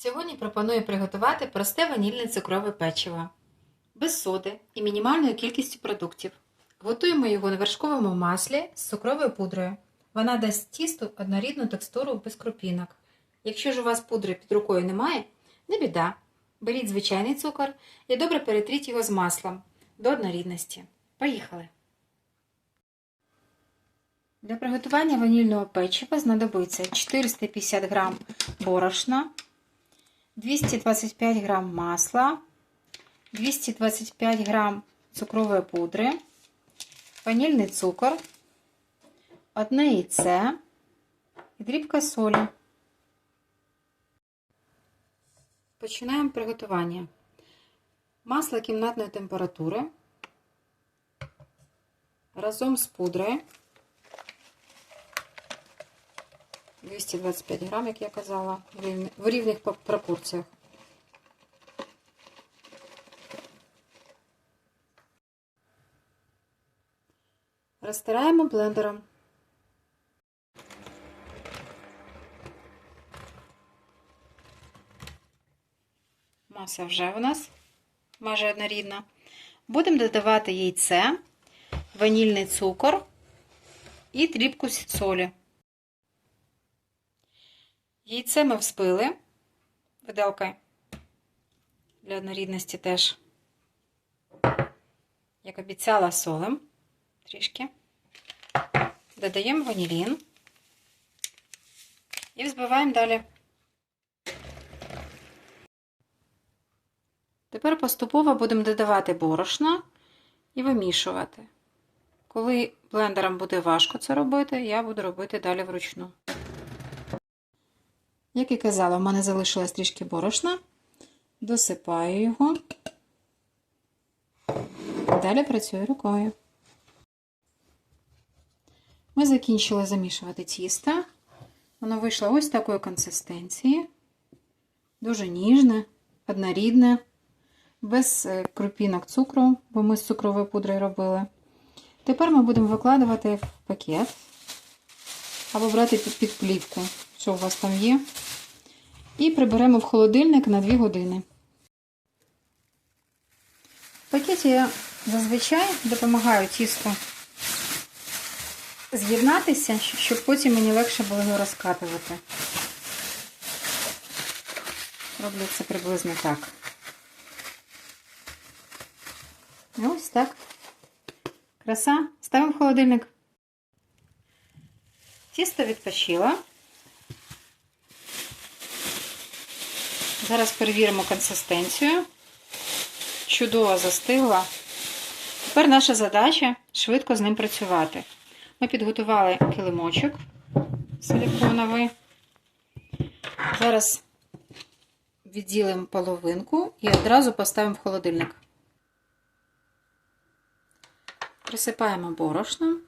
Сьогодні пропоную приготувати просте ванільне цукрове печиво без соди і мінімальною кількістю продуктів. Готуємо його на вершковому маслі з цукровою пудрою. Вона дасть тісту однорідну текстуру без крупінок. Якщо ж у вас пудри під рукою немає, не біда. Беріть звичайний цукор і добре перетріть його з маслом до однорідності. Поїхали! Для приготування ванільного печива знадобиться 450 г борошна, 225 г масла, 225 г цукрової пудри, ванільний цукор, одне яйце і дрібка солі. Починаємо приготування. Масло кімнатної температури разом з пудрою 225 грам, як я казала, в рівних пропорціях. Розтираємо блендером. Маса вже у нас майже однорідна. Будемо додавати яйце, ванільний цукор і дрібку солі. Яйце ми вспили виделкою для однорідності теж, як обіцяла, солим трішки. Додаємо ванілін і взбиваємо далі. Тепер поступово будемо додавати борошно і вимішувати. Коли блендером буде важко це робити, я буду робити далі вручну. Як і казала, в мене залишилось трішки борошна, досипаю його, далі працюю рукою. Ми закінчили замішувати тісто. Воно вийшло ось такої консистенції, дуже ніжне, однорідне, без крупінок цукру, бо ми з цукровою пудрою робили. Тепер ми будемо викладувати в пакет або брати під плівку, що у вас там є. І приберемо в холодильник на 2 години. В пакеті я зазвичай допомагаю тісту з'єднатися, щоб потім мені легше було його розкатувати. Роблю це приблизно так. Ось так. Краса. Ставимо в холодильник. Тісто відпочило. Зараз перевіримо консистенцію. Чудово застигла. Тепер наша задача швидко з ним працювати. Ми підготували килимочок силиконовий. Зараз відділимо половинку і одразу поставимо в холодильник. Присипаємо борошном.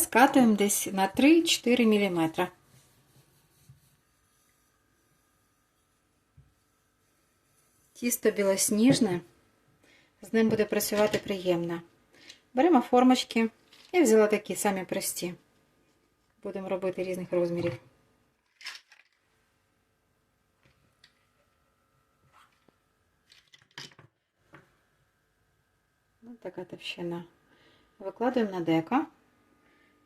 І розкатуємо десь на 3-4 мм. Тісто білосніжне, з ним буде працювати приємно. Беремо формочки і взяла такі самі прості. Будемо робити різних розмірів. Ось така товщина. Викладаємо на деко.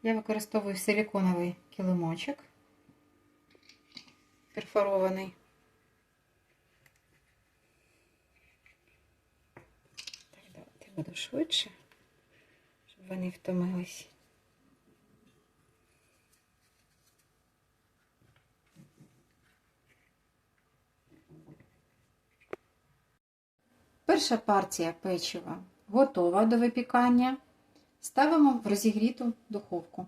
Я використовую силиконовий килимочок, перфорований. Так, давайте буду швидше, щоб вони втомились. Перша партія печива готова до випікання. Ставимо в розігріту духовку.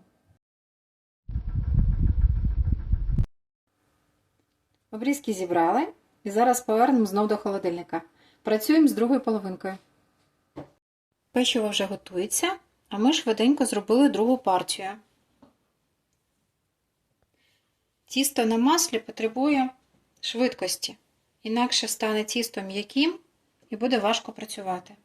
Обрізки зібрали і зараз повернемо знову до холодильника. Працюємо з другою половинкою. Печиво вже готується, а ми швиденько зробили другу партію. Тісто на маслі потребує швидкості, інакше стане тісто м'яким і буде важко працювати.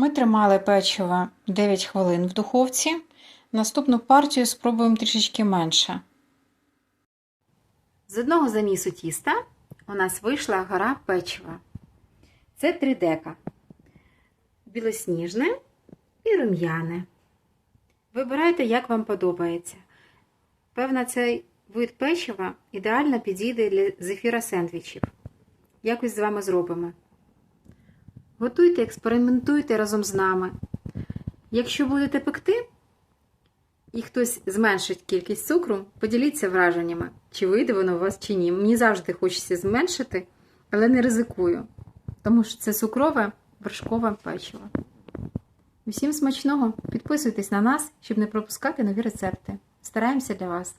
Ми тримали печиво 9 хвилин в духовці. Наступну партію спробуємо трішечки менше. З одного замісу тіста у нас вийшла гора печива. Це три дека. Білосніжне і рум'яне. Вибирайте, як вам подобається. Певно, цей вид печива ідеально підійде для зефіра сендвічів. Якось з вами зробимо. Готуйте, експериментуйте разом з нами. Якщо будете пекти, і хтось зменшить кількість цукру, поділіться враженнями, чи вийде воно у вас чи ні. Мені завжди хочеться зменшити, але не ризикую, тому що це цукрове вершкове печиво. Усім смачного! Підписуйтесь на нас, щоб не пропускати нові рецепти. Стараємося для вас.